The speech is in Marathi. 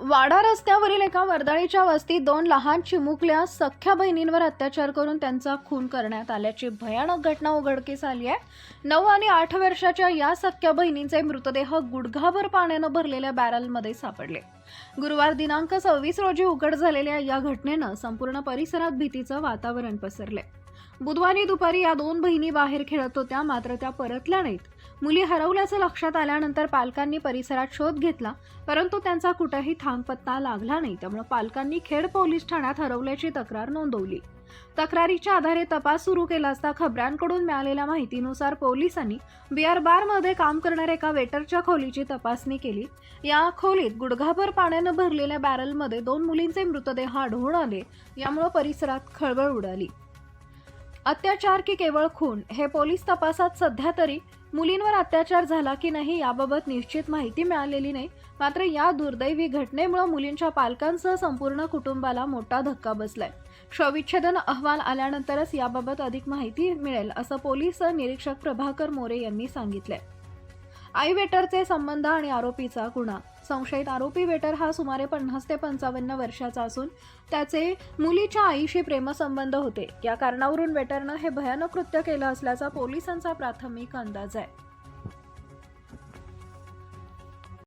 वाडा रस्त्यावरील एका वर्दळीच्या वस्तीत दोन लहान चिमुकल्या सख्ख्या बहिणींवर अत्याचार करून त्यांचा खून करण्यात आल्याची भयानक घटना उघडकीस आली आहे. नऊ आणि आठ वर्षाच्या या सख्ख्या बहिणींचे मृतदेह गुडघाभर पाण्यानं भरलेल्या बॅरलमध्ये सापडले. गुरुवार दिनांक सव्वीस रोजी उघड झालेल्या या घटनेनं संपूर्ण परिसरात भीतीचं वातावरण पसरले बुधवारी दुपारी या दोन बहिणी बाहेर खेळत होत्या मात्र त्या परतल्या नाहीत. मुली हरवल्याचं लक्षात आल्यानंतर पालकांनी परिसरात शोध घेतला परंतु त्यांचा कुठेही थांगपत्ता लागला नाही. त्यामुळे पालकांनी खेड पोलीस ठाण्यात हरवल्याची तक्रार नोंदवली. तक्रारीच्या आधारे तपास सुरू केला असता खबऱ्यांकडून मिळालेल्या माहितीनुसार पोलिसांनी बिअर बारमध्ये काम करणाऱ्या एका वेटरच्या खोलीची तपासणी केली. या खोलीत गुडघाभर पाण्यानं भरलेल्या बॅरलमध्ये दोन मुलींचे मृतदेह आढळून आले. यामुळे परिसरात खळबळ उडाली. अत्याचार की केवळ खून? हे पोलीस तपासात सध्या तरी मुलींवर अत्याचार झाला की नाही याबाबत निश्चित माहिती मिळालेली नाही. मात्र या दुर्दैवी घटनेमुळे मुलींच्या पालकांसह संपूर्ण कुटुंबाला मोठा धक्का बसलाय. शवविच्छेदन अहवाल आल्यानंतरच याबाबत अधिक माहिती मिळेल असं पोलीस निरीक्षक प्रभाकर मोरे यांनी सांगितलंय. आई वेटरचे संबंध आणि आरोपीचा गुन्हा संशयित आरोपी वेटर हा सुमारे पन्नास ते पंचावन्न वर्षाचा असून त्याचे मुलीच्या आईशी प्रेमसंबंध होते. या कारणावरून वेटरनं हे भयानक कृत्य केलं असल्याचा पोलिसांचा प्राथमिक अंदाज आहे.